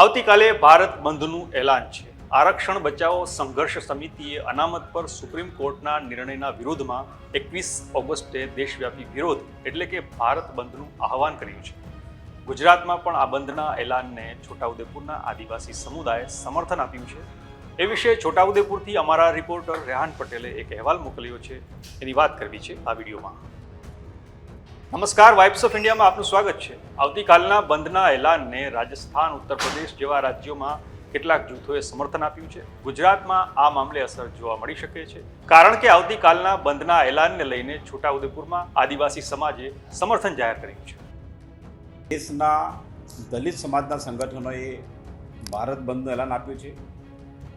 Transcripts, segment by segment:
આવતીકાલે ભારત બંધનું એલાન છે. આરક્ષણ બચાવો સંઘર્ષ સમિતિએ અનામત પર સુપ્રીમ કોર્ટના નિર્ણયના વિરોધમાં એકવીસ ઓગસ્ટે દેશવ્યાપી વિરોધ એટલે કે ભારત બંધનું આહવાન કર્યું છે. ગુજરાતમાં પણ આ બંધના એલાનને છોટાઉદેપુરના આદિવાસી સમુદાયે સમર્થન આપ્યું છે. એ વિશે છોટાઉદેપુરથી અમારા રિપોર્ટર રેહાન પટેલે એક અહેવાલ મોકલ્યો છે. એની વાત કરવી છે આ વિડીયોમાં. નમસ્કાર વાઇબ્સ ઓફ ઇન્ડિયામાં આપનું સ્વાગત છે. આવતીકાલના બંધના એલાનને રાજસ્થાન, ઉત્તર પ્રદેશ જેવા રાજ્યોમાં કેટલાક જૂથોએ સમર્થન આપ્યું છે. ગુજરાતમાં આ મામલે અસર જોવા મળી શકે છે. કારણ કે આવતીકાલના બંધના એલાનને લઈને છોટાઉદેપુરમાં આદિવાસી સમાજે સમર્થન જાહેર કર્યું છે. દેશના દલિત સમાજના સંગઠનોએ ભારત બંધનું એલાન આપ્યું છે.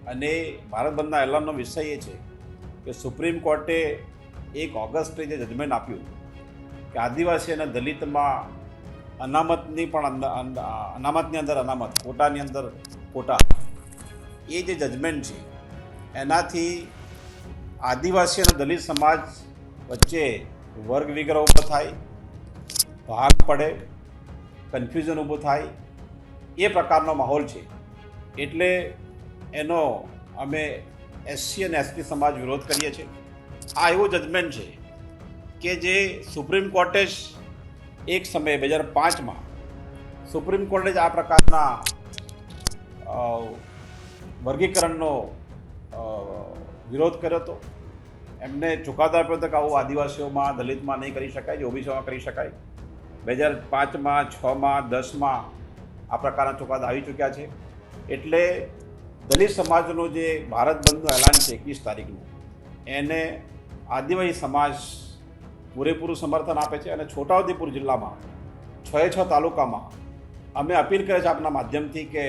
અને ભારત બંધના એલાનનો વિષય એ છે કે સુપ્રીમ કોર્ટે એક ઓગસ્ટે જે જજમેન્ટ આપ્યું કે આદિવાસી અને દલિતમાં અનામતની પણ અનામતની અંદર અનામત, કોટાની અંદર કોટા. એ જે જજમેન્ટ છે, એનાથી આદિવાસી અને દલિત સમાજ વચ્ચે વર્ગ વિગ્રહ ઊભો થાય, ભાગ પડે કન્ફ્યુઝન ઊભું થાય, એ પ્રકારનો માહોલ છે. એટલે એનો અમે એસસી અને એસટી સમાજ વિરોધ કરીએ છીએ. આ એવો જજમેન્ટ છે કે જે સુપ્રીમ કોર્ટે જ એક સમયે બે હજાર પાંચમાં સુપ્રીમ કોર્ટે જ આ પ્રકારના વર્ગીકરણનો વિરોધ કર્યો હતો. એમને ચુકાદો આપ્યો હતો કે આવું આદિવાસીઓમાં દલિતમાં નહીં કરી શકાય, જે ઓબીસીઓમાં કરી શકાય. બે હજાર પાંચમાં, છમાં, દસમાં આ પ્રકારના ચુકાદા આવી ચૂક્યા છે. એટલે દલિત સમાજનું જે ભારત બંધનું એલાન છે, એકવીસ તારીખનું, એને આદિવાસી સમાજ પૂરેપૂરું સમર્થન આપે છે અને છોટાઉદેપુર જિલ્લામાં છ છ તાલુકામાં અમે અપીલ કરે છે આપના માધ્યમથી કે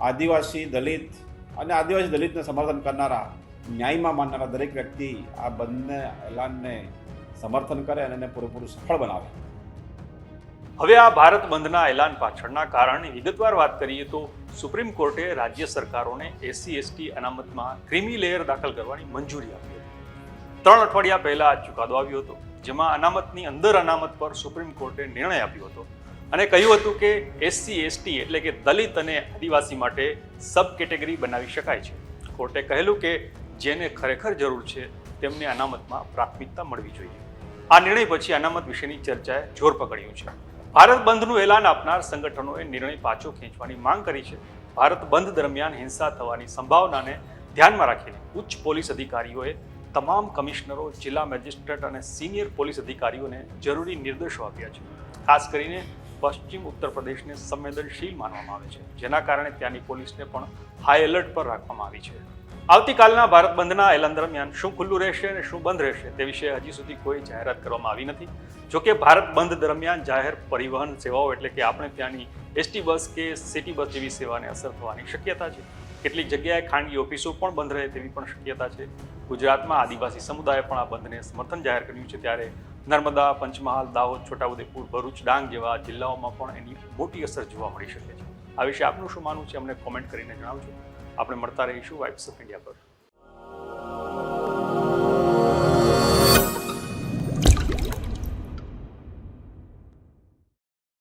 આદિવાસી દલિત અને આદિવાસી દલિતને સમર્થન કરનારા, ન્યાયમાં માનનારા દરેક વ્યક્તિ આ બંને એલાનને સમર્થન કરે અને એને પૂરેપૂરું સફળ બનાવે. હવે આ ભારત બંધના એલાન પાછળના કારણની વિગતવાર વાત કરીએ તો સુપ્રીમ કોર્ટે રાજ્ય સરકારોને એસસી, એસટી અનામતમાં ક્રિમી લેયર દાખલ કરવાની મંજૂરી આપી ત્રણ અઠવાડિયા પહેલા આ ચુકાદો આવ્યો હતો, જેમાં અનામતની અંદર અનામત પર સુપ્રીમ કોર્ટે નિર્ણય આપ્યો હતો. અને કહ્યું હતું કે એસસી એસટી એટલે કે દલિત અને આદિવાસી માટે સબ કેટેગરી બનાવી શકાય છે. કોર્ટે કહેલું કે જેને ખરેખર જરૂર છે, તેમને અનામતમાં પ્રાથમિકતા મળવી જોઈએ. આ નિર્ણય પછી અનામત વિશેની ચર્ચાએ જોર પકડ્યું છે. ભારત બંધનું એલાન આપનાર સંગઠનોએ નિર્ણય પાછો ખેંચવાની માંગ કરી છે. ભારત બંધ દરમિયાન હિંસા થવાની સંભાવનાને ધ્યાનમાં રાખીને ઉચ્ચ પોલીસ અધિકારીઓએ તમામ કમિશનરો, જિલ્લા મેજિસ્ટ્રેટ અને સિનિયર પોલીસ અધિકારીઓને જરૂરી નિર્દેશો આપ્યા છે. ખાસ કરીને પશ્ચિમ ઉત્તર પ્રદેશને સંવેદનશીલ માનવામાં આવે છે, જેના કારણે ત્યાંની પોલીસને પણ હાઈ એલર્ટ પર રાખવામાં આવી છે. આવતીકાલના ભારત બંધના એલાન દરમિયાન શું ખુલ્લું રહેશે અને શું બંધ રહેશે તે વિશે હજી સુધી કોઈ જાહેરાત કરવામાં આવી નથી. જોકે ભારત બંધ દરમિયાન જાહેર પરિવહન સેવાઓ એટલે કે આપણે ત્યાંની એસટી બસ કે સિટી બસ જેવી સેવાને અસર થવાની શક્યતા છે. કેટલીક જગ્યાએ ખાનગી ઓફિસો પણ બંધ રહે તેવી પણ શક્યતા છે. ગુજરાતમાં આદિવાસી સમુદાયે પણ આ બંધને સમર્થન જાહેર કર્યું છે ત્યારે નર્મદા, પંચમહાલ, દાહોદ, છોટાઉદેપુર, ભરૂચ, ડાંગ જેવા જિલ્લાઓમાં પણ એની મોટી અસર જોવા મળી શકે છે. આ વિશે આપનું શું માનવું છે? અમને કોમેન્ટ કરીને જણાવજો. આપણે મળતા રહીશું વાઇબ્સ ઓફ ઇન્ડિયા પર.